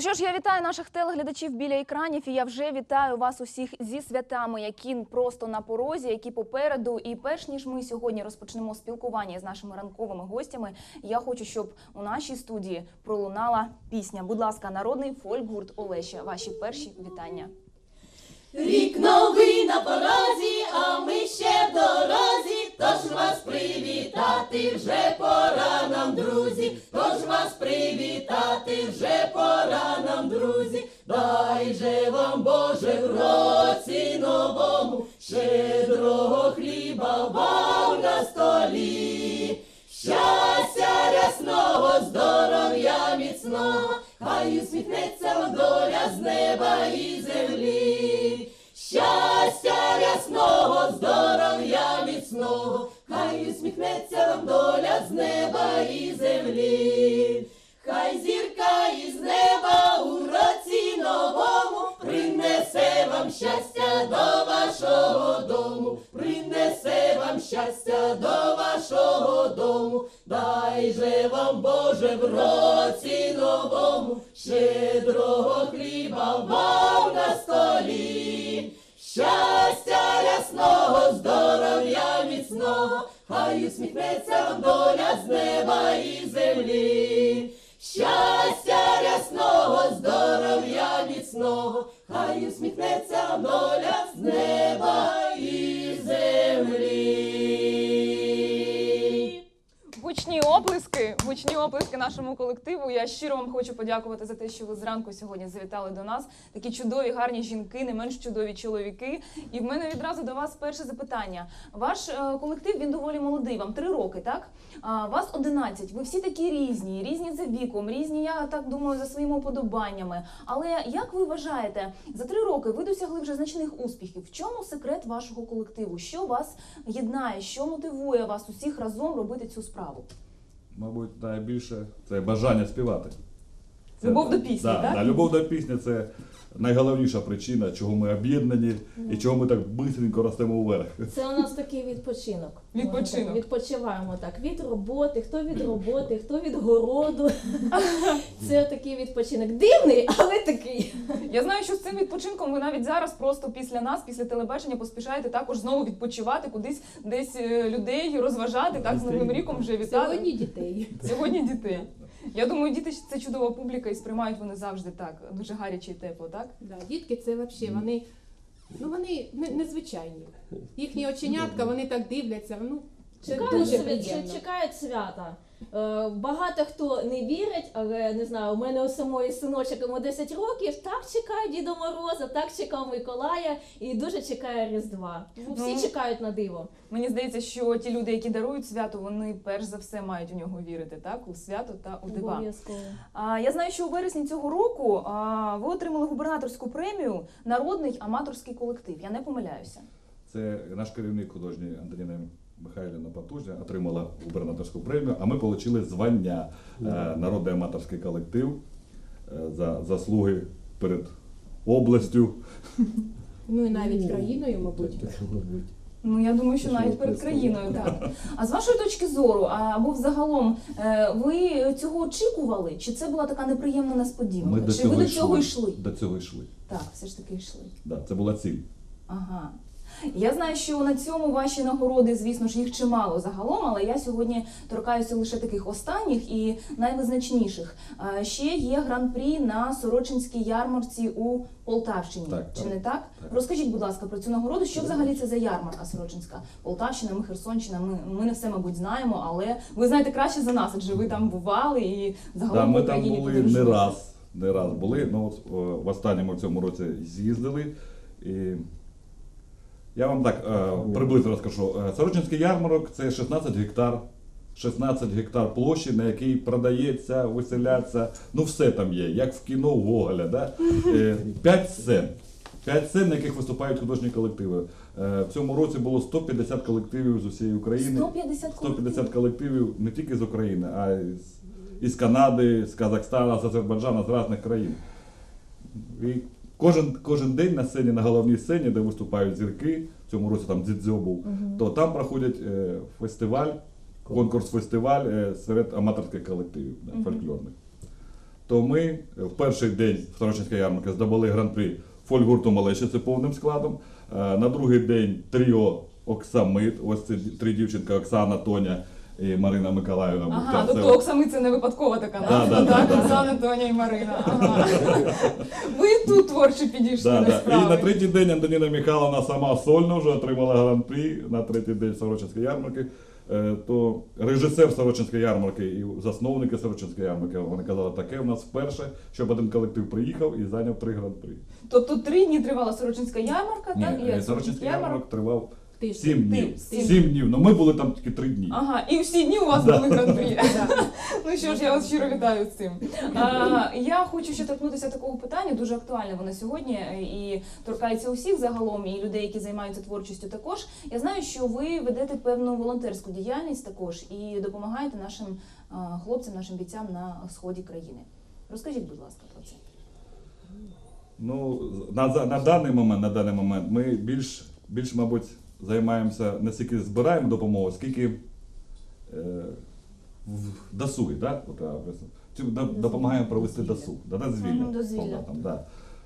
Ну що ж, я вітаю наших телеглядачів біля екранів. І я вже вітаю вас усіх зі святами, які просто на порозі, які попереду. І перш ніж ми сьогодні розпочнемо спілкування з нашими ранковими гостями, я хочу, щоб у нашій студії пролунала пісня. Будь ласка, народний фольк-гурт Олеща. Ваші перші вітання. Рік новий на порозі, а ми ще в дорозі, тож вас привітати вже пора нам, друзі, тож вас привітати вже пора нам, друзі, дай же вам Боже в році новому, щедрого принесе вам щастя до вашого дому, дай же вам Боже в році новому, щедрого хліба вам на столі. Щастя рясного, здоров'я міцного, хай усміхнеться вам доля з неба і землі. Щастя рясного, здоров'я міцного, хай усміхнеться доля з неба कुछ Гучні оплески, гучні оплески нашому колективу. Я щиро вам хочу подякувати за те, що ви зранку сьогодні завітали до нас. Такі чудові, гарні жінки, не менш чудові чоловіки. І в мене відразу до вас перше запитання. Ваш е, колектив він доволі молодий, вам три роки, так? А, вас 11. Ви всі такі різні, різні за віком, різні, я так думаю, за своїми уподобаннями. Але як ви вважаєте, за три роки ви досягли вже значних успіхів? В чому секрет вашого колективу? Що вас єднає? Що мотивує вас усіх разом робити цю справу? Мабуть, найбільше це бажання співати. Любов до пісні, да, так? Да, любов до пісні це найголовніша причина, чого ми об'єднані і чого ми так швидко ростемо вверх. Це у нас такий відпочинок. Відпочинок. Так Відпочиваємо так від роботи, хто від роботи, хто від городу. Це такий відпочинок. Дивний, але такий. Я знаю, що з цим відпочинком ви навіть зараз просто після нас, після телебачення, поспішаєте також знову відпочивати, кудись десь е, людей розважати. Так з новим ріком вже вітати. Сьогодні дітей. Сьогодні дітей. Я думаю, діти це чудова публіка і сприймають вони завжди так, дуже гаряче і тепло, так? Да, дітки це взагалі, вони, ну, вони не- незвичайні. Їхні оченятка, вони так дивляться. Ну, це Чекають, дуже свя- приємно. чекають свята. Е, Багато хто не вірить, але не знаю, у мене у самої синочок йому 10 років, так чекає Діда Мороза, так чекав Миколая і дуже чекає Різдва. Ну, Всі Ну, чекають на диво. Мені здається, що ті люди, які дарують свято, вони перш за все мають у нього вірити, так? У свято та у дива. Обов'язково. А, я знаю, що у вересні цього року а, ви отримали губернаторську премію Народний аматорський колектив. Я не помиляюся. Це наш керівник художній Антоніна Михайлівна Потужня отримала губернаторську премію, а ми отримали звання е, Народний аматорський колектив е, за заслуги перед областю. Ну і навіть країною, мабуть. Ну я думаю, що навіть перед країною так. А з вашої точки зору, або взагалом, е, ви цього очікували? Чи це була така неприємна несподіванка? Ми Чи ви до цього йшли. йшли? До цього йшли. Так, все ж таки йшли. Да, це була ціль. Ага. Я знаю, що на цьому ваші нагороди, звісно ж, їх чимало загалом, але я сьогодні торкаюся лише таких останніх і найвизначніших. Ще є гран-прі на Сорочинській ярмарці у Полтавщині. Так, Чи так. не так? Так. Розкажіть, будь ласка, про цю нагороду. Що взагалі це за ярмарка Сорочинська? Полтавщина, ми Херсонщина. Ми, ми не все, мабуть, знаємо, але ви знаєте краще за нас, адже ви там бували і загалом Да, ми там Україні були не раз. Не раз були. Ну, в останньому цьому році з'їздили. І я вам так е, приблизно розкажу. Е, Сорочинський ярмарок це 16 гектар. 16 гектар площі, на якій продається, виселяться. Ну, все там є, як в кіно у Гоголя. Да? Е, П'ять сцен. П'ять сцен, на яких виступають художні колективи. Е, В цьому році було 150 колективів з усієї України. 150 150 колективів не тільки з України, а й з, із Канади, з Казахстана, з Азербайджану, з різних країн. І кожен, кожен день на сцені, на головній сцені, де виступають зірки, в цьому році там Дзідзьо був, то там проходять е, фестиваль, конкурс-фестиваль е, серед аматорських колективів да, Мгм. фольклорних. То ми в перший день в Сорочинській ярмарці здобули гран-при фольгурту Малещиці повним складом. Е, На другий день тріо Оксамит. Ось це три дівчинки Оксана, Тоня і Марина Миколаївна. Ага, тобто Оксами це не випадкова така назва, да, так? да, да, Оксана, Тоня і Марина. Ага. Ви і тут творчо підійшли Да, до да. І на третій день Антоніна Михайловна сама сольно вже отримала гран-при на третій день Сорочинської ярмарки. Е, То режисер Сорочинської ярмарки і засновники Сорочинської ярмарки вони казали, таке в нас вперше, щоб один колектив приїхав і зайняв три гран-при. Тобто три дні тривала Сорочинська ярмарка, Ні, так? е, Сорочинський ярмарок тривав Тиждень. сім днів. Сім. Сім днів. Ну ми були там тільки три дні. Ага, і всі дні у вас Да. були гран-прі. Ну що ж, я вас щиро вітаю з цим. А, я хочу ще торкнутися такого питання, дуже актуальне воно сьогодні е, і торкається усіх загалом, і людей, які займаються творчістю також. Я знаю, що ви ведете певну волонтерську діяльність також і допомагаєте нашим а, хлопцям, нашим бійцям на сході країни. Розкажіть, будь ласка, про це. Ну, на, на даний момент, на даний момент ми більш, більш, мабуть, займаємося не стільки збираємо допомогу, скільки е, в досуги, да? От, а, допомагаємо провести досуг, да, дозвілля солдатам. Да.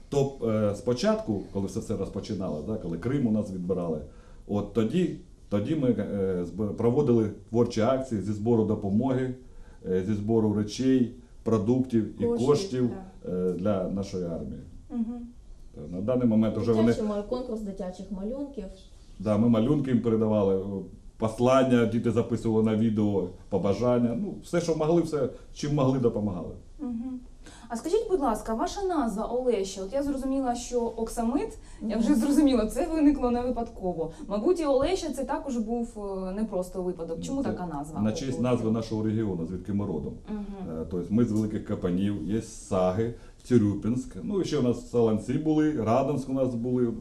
То е, спочатку, коли все це розпочинало, да, коли Крим у нас відбирали, от тоді, тоді ми е, проводили творчі акції зі збору допомоги, е, зі збору речей, продуктів і Коштів, коштів е, для нашої армії. Угу. На даний момент вже вони Дитячий конкурс дитячих малюнків. Да, ми малюнки їм передавали, послання, діти записували на відео, побажання. Ну, все, що могли, все, чим могли, допомагали. Угу. А скажіть, будь ласка, ваша назва Олеся? От я зрозуміла, що Оксамит, я вже зрозуміла, це виникло не випадково. Мабуть, і Олеся це також був е, не просто випадок. Чому Це така назва? На честь назви нашого регіону, звідки ми родом. Угу. Е, Тобто ми з великих капанів, є Саги, Цюрюпінськ. Ну і ще у нас Саланці були, Радонськ у нас були.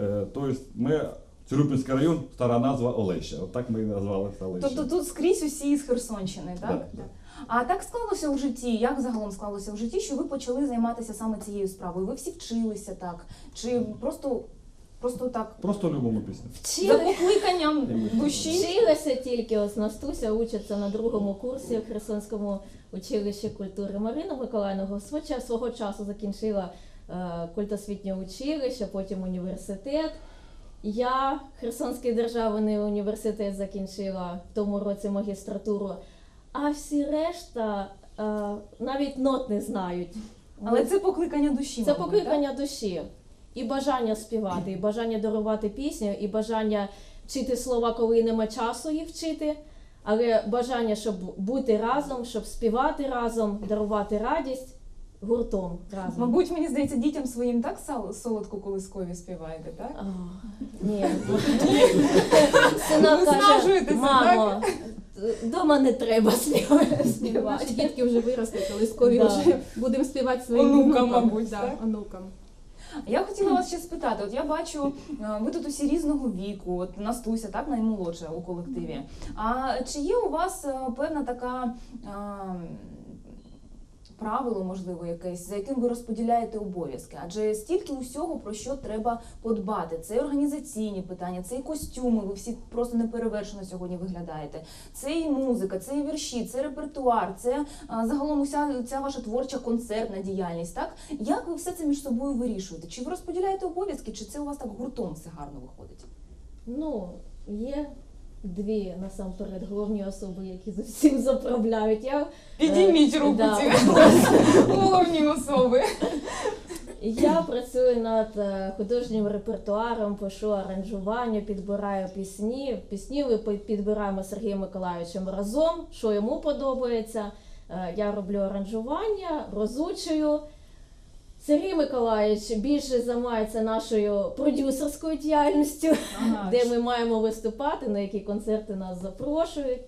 Е, Тобто ми Цюрюпінський район, стара назва Олеща. От так ми і назвали це Олеща. Тобто тут скрізь усі з Херсонщини, так? Да, да. А так склалося в житті, як загалом склалося в житті, що ви почали займатися саме цією справою? Ви всі вчилися так? Чи просто, просто так Просто любимо пісню. за Вчили, покликанням душі? вчилася тільки ось Настуся учиться на другому курсі в Херсонському училищі культури. Марина Миколаївна свого, свого часу закінчила е, культосвітнє училище, потім університет. Я Херсонський державний університет закінчила в тому році магістратуру, а всі решта е, навіть нот не знають. Але це покликання душі. Це мабуть, покликання душі. І бажання співати, і бажання дарувати пісню, і бажання вчити слова, коли нема часу їх вчити. Але бажання, щоб бути разом, щоб співати разом, дарувати радість гуртом разом. Мабуть, мені здається, дітям своїм так солодко колискові співаєте, так? А, ні. Сина каже, мамо, дома не треба співати. Дітки вже виросли, колискові вже будемо співати своїм Онукам, внукам. мабуть, так? онукам. Я хотіла вас ще спитати. От я бачу, е, ви тут усі різного віку, от Настуся, так наймолодша у колективі. А чи є у вас е, певна така е, правило, можливо, якесь, за яким ви розподіляєте обов'язки? Адже стільки усього про що треба подбати. Це організаційні питання, це і костюми. Ви всі просто неперевершено сьогодні виглядаєте. Це і музика, це і вірші, це репертуар, це е, загалом уся ця ваша творча концертна діяльність. Так як ви все це між собою вирішуєте? Чи ви розподіляєте обов'язки, чи це у вас так гуртом все гарно виходить? Ну, є дві насамперед головні особи, які з усім заправляють. Я Підійміть Е, руку да. ці головні особи. Я працюю над е, художнім репертуаром, пишу аранжування, підбираю пісні. Пісні ми підбираємо Сергієм Миколаївичем разом, що йому подобається. Е, Я роблю аранжування, розучую. Сергій Миколаївич більше займається нашою продюсерською діяльністю, Ага, де ми маємо виступати, на які концерти нас запрошують.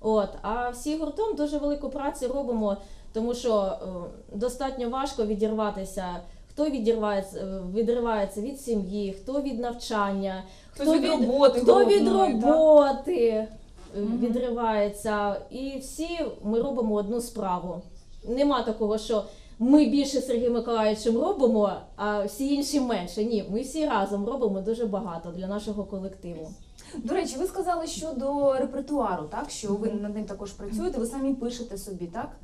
От, а всі гуртом дуже велику працю робимо, тому що е, достатньо важко відірватися. Хто відірвається, е, відривається від сім'ї, хто від навчання, Хтось від роботи хто від головної, так? роботи е, відривається. І всі ми робимо одну справу. Нема такого, що ми більше з Сергієм Миколаївичем робимо, а всі інші менше. Ні, ми всі разом робимо дуже багато для нашого колективу. До речі, ви сказали щодо репертуару, так що ви над ним також працюєте, ви самі пишете собі, так?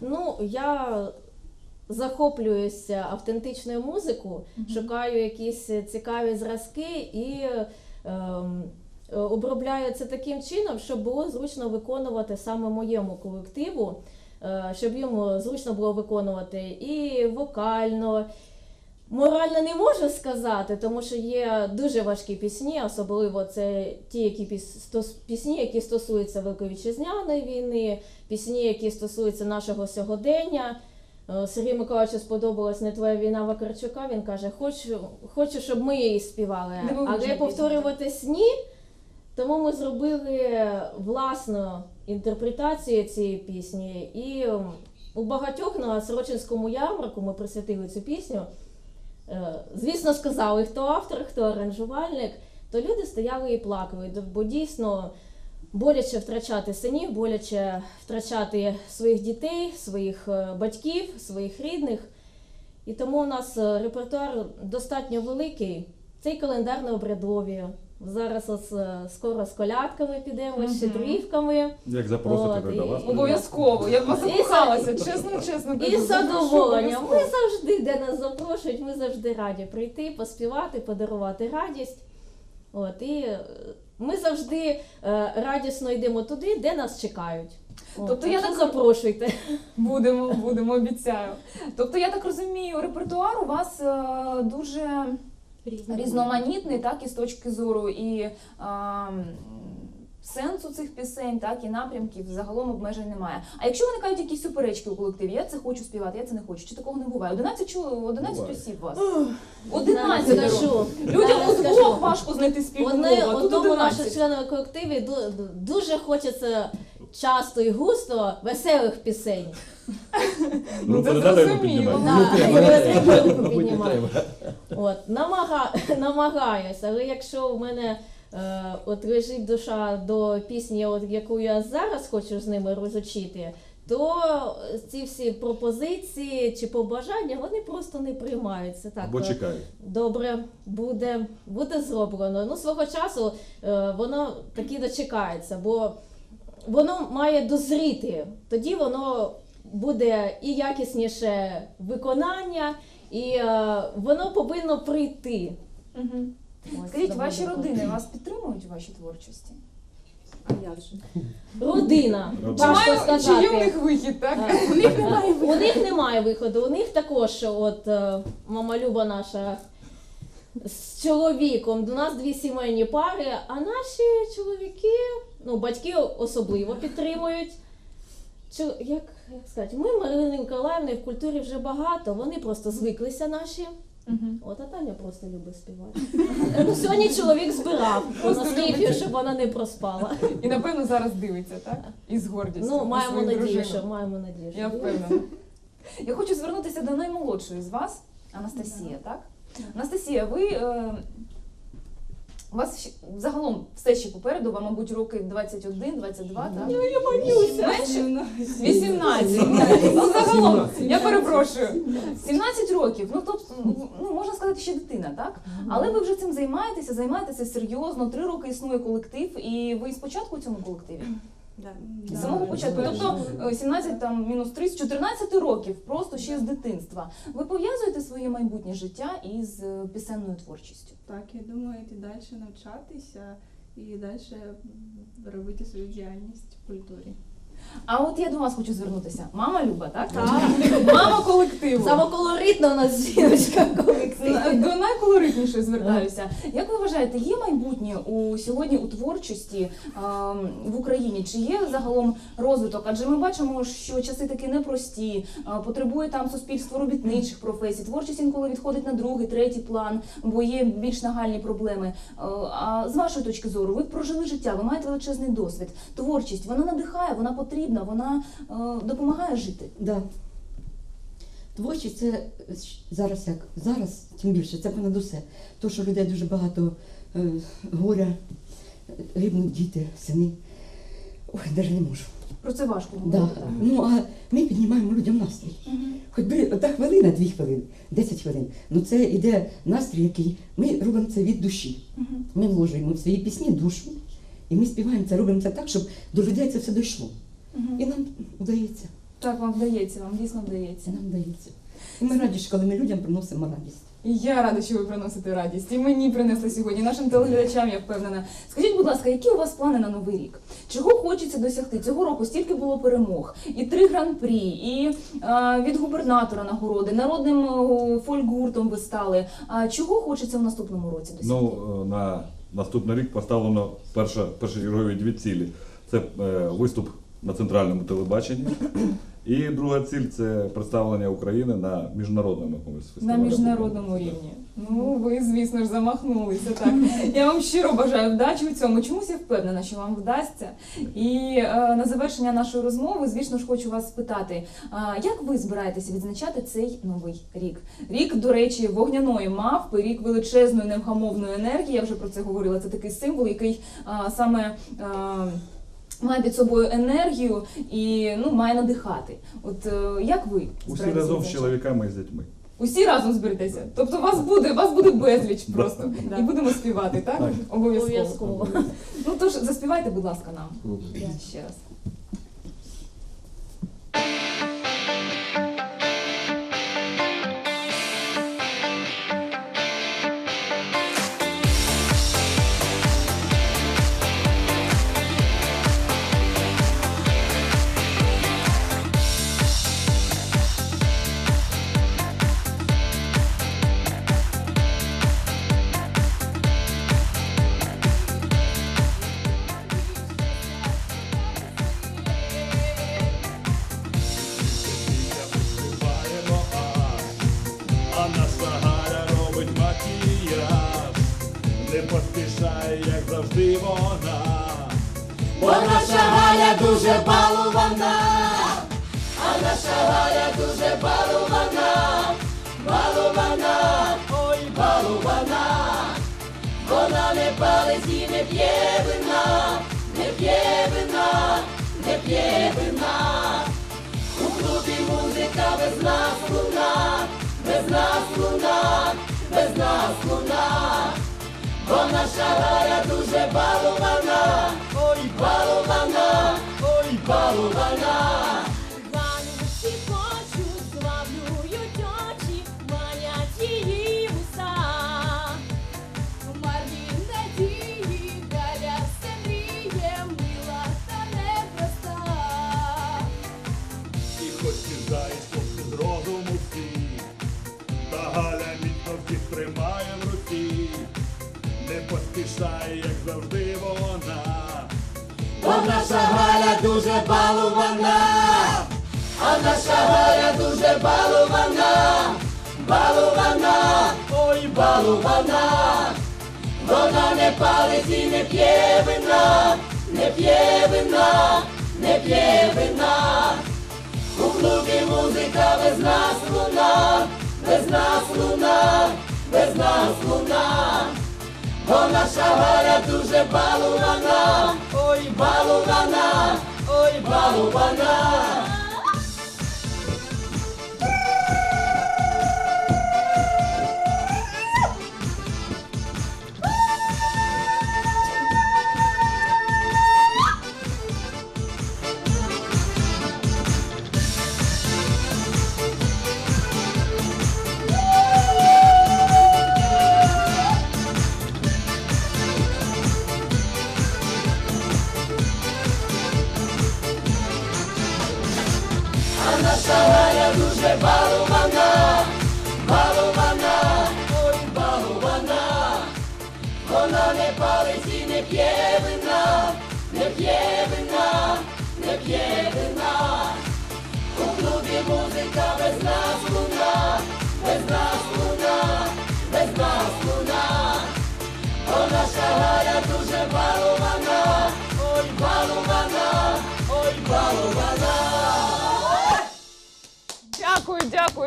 Ну, я захоплююся автентичною музикою, шукаю якісь цікаві зразки і ем, е, обробляю це таким чином, щоб було зручно виконувати саме моєму колективу, щоб йому зручно було виконувати і вокально. Морально не можу сказати, тому що є дуже важкі пісні, особливо це ті, які пісні, які стосуються Великої Вітчизняної війни, пісні, які стосуються нашого сьогодення. Е, Сергію Миколаївичу сподобалась не твоя війна Вакарчука. Він каже: хочу, хочу, щоб ми її співали. Але повторюватись ні. Тому ми зробили власну інтерпретацію цієї пісні. І ем, у багатьох на Сорочинському ярмарку ми присвятили цю пісню. Е, Звісно, сказали, хто автор, хто аранжувальник, то люди стояли і плакали, бо дійсно боляче втрачати синів, боляче втрачати своїх дітей, своїх е, батьків, своїх рідних. І тому у нас е, репертуар достатньо великий. Цей календар на обрядові. Зараз ось е, скоро з колядками підемо, з щедрівками. Як запросити От, ви і- до вас? Обов'язково. Я б вас І закохалася, чесно, чесно. І кажу, з задоволенням. Ми обов'язково. завжди, де нас запрошують, ми завжди раді прийти, поспівати, подарувати радість. От, і е, ми завжди е, радісно йдемо туди, де нас чекають. От, Тобто так я що так- запрошуйте. Будемо, будемо, обіцяю. Тобто, я так розумію, репертуар у вас е, дуже різноманітний, так, і з точки зору і а, сенсу цих пісень, так, і напрямків загалом обмежень немає. А якщо виникають якісь суперечки у колективі, я це хочу співати, я це не хочу, чи такого не буває? 11, чоловік, 11 Буває. осіб у вас. Зараз 11 скажу. Людям Зараз удвох важко знайти спільну Вони мову, а тут одному нашому 11. членові колективі ду- дуже хочеться часто і густо веселих пісень. Ну, це не його зрозуміло. піднімати. Да, Не треба. Мабуть, не треба. От, намага, намагаюся, але якщо в мене е, от лежить душа до пісні, от, яку я зараз хочу з ними розучити, то ці всі пропозиції чи побажання вони просто не приймаються. Так, Або е, чекають. добре, буде, буде зроблено. Ну, свого часу е, воно таки дочекається, бо воно має дозріти. Тоді воно буде і якісніше виконання, і е, воно повинно прийти. Ось, Скажіть, доволі ваші так. родини вас підтримують у вашій творчості? А як же? Родина. Родина. Важко Чи Чи є в сказати. них вихід, так? Е, е, У них немає виходу. У них також, от е, мама Люба наша з чоловіком. У нас дві сімейні пари, а наші чоловіки, ну батьки особливо підтримують. Чо- як, як сказати, ми Марини Миколаївни в культурі вже багато, вони просто звиклися наші. Мгм. От а Таня просто любить співати. Ну, Сьогодні чоловік збирав на скіфі, щоб вона не проспала. І напевно зараз дивиться, так? І з гордістю. Ну, маємо надію, що маємо надію. Я впевнена. Я хочу звернутися до наймолодшої з вас, Анастасія, так? Анастасія, ви. Е, у вас ще- загалом все ще попереду, вам, мабуть, роки 21, 22, так? Я боюся. Менше? 18. Ну, загалом, я перепрошую. 17 років. Ну, тобто, ну, можна сказати, ще дитина, так? Але ви вже цим займаєтеся, займаєтеся серйозно. Три роки існує колектив, і ви спочатку у цьому колективі? З самого початку. Тобто е, 17 там мінус 3, з 14 років, просто ще з дитинства. Ви пов'язуєте своє майбутнє життя із е, пісенною творчістю? Так, я думаю, йти далі навчатися і далі робити свою діяльність в культурі. А от я до вас хочу звернутися. Мама Люба, так? Так. Мама колективу. Саме колоритна у нас жіночка колектив. До найколоритнішої звертаюся. Як ви вважаєте, є майбутнє у сьогодні у творчості ем, в Україні? Чи є загалом розвиток? Адже ми бачимо, що часи такі непрості, е, потребує там суспільство робітничих професій. Творчість інколи відходить на другий, третій план, бо є більш нагальні проблеми. Е, А з вашої точки зору, ви прожили життя, ви маєте величезний досвід. Творчість вона надихає, вона потрібна, вона е, допомагає жити. Да. Творчість це зараз як? Зараз, тим більше, це понад усе. То, що людей дуже багато е, горя, гибнуть діти, сини. Ой, навіть не можу. Про це важко Да. говорити. так. Ну а ми піднімаємо людям настрій. Хоч би одна хвилина, дві хвилини, 10 хвилин. Ну це іде настрій, який ми робимо це від душі. Ми вложуємо в свої пісні душу, і ми співаємо це, робимо це так, щоб до людей це все дійшло. І нам вдається. Так, вам вдається, вам дійсно вдається. Нам вдається. І ми раді, коли ми людям приносимо радість. І я рада, що ви приносите радість. І мені принесли сьогодні, нашим телеглядачам, я впевнена. Скажіть, будь ласка, які у вас плани на новий рік? Чого хочеться досягти? Цього року стільки було перемог, і три гран-прі, і а, від губернатора нагороди, народним фольгуртом ви стали. А чого хочеться в наступному році досягти? Ну, е, на наступний рік поставлено перша, першочергові дві цілі. Це е, виступ на центральному телебаченні. І друга ціль це представлення України на міжнародному якомусь на міжнародному рівні. Ну, ви, звісно ж, замахнулися так. Я вам щиро бажаю вдачі у цьому. Чомусь я впевнена, що вам вдасться. І е, на завершення нашої розмови, звісно ж, хочу вас спитати, а, як ви збираєтеся відзначати цей новий рік? Рік, до речі, вогняної мавпи, рік величезної невгамовної енергії. Я вже про це говорила. Це такий символ, який а, саме. А, Має під собою енергію і ну має надихати. От е, як ви Усі збираєтеся разом з чоловіками і з дітьми. Усі разом зберетеся. Тобто вас буде, вас буде безліч просто. Да. І будемо співати, так? Так. Обов'язково. Обов'язково. Ну тож заспівайте, будь ласка, нам. Ще раз. А дуже балована, а наша Галя дуже балована, балована, ой, балована. Вона не палить і не п'є вина, не п'є вина, не п'є вина. У клубі музика без нас луна, без нас луна, без нас луна. Бо наша Галя дуже балована, ой, балована, ой, балована. Ой, балована. Вона не палить і не п'є вина, не п'є вина, не п'є вина. У клубі музика без нас луна, без нас луна, без нас луна. Бо наша Галя дуже балована, ой, балована, ой, балована.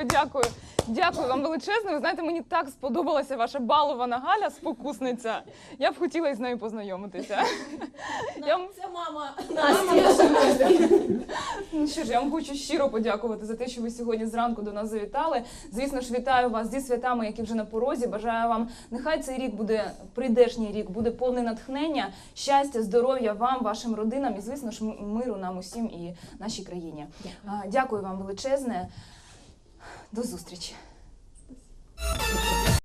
Дякую, дякую, дякую. Вам величезне. Ви знаєте, мені так сподобалася ваша балована Галя, спокусниця. Я б хотіла із нею познайомитися. Я вам- Це мама Ну що ж, я вам хочу щиро подякувати за те, що ви сьогодні зранку до нас завітали. Звісно ж, вітаю вас зі святами, які вже на порозі. Бажаю вам, нехай цей рік буде прийдешній рік, буде повний натхнення, щастя, здоров'я вам, вашим родинам і, звісно ж, м- миру нам усім і нашій країні. А, Дякую вам величезне. До зустрічі.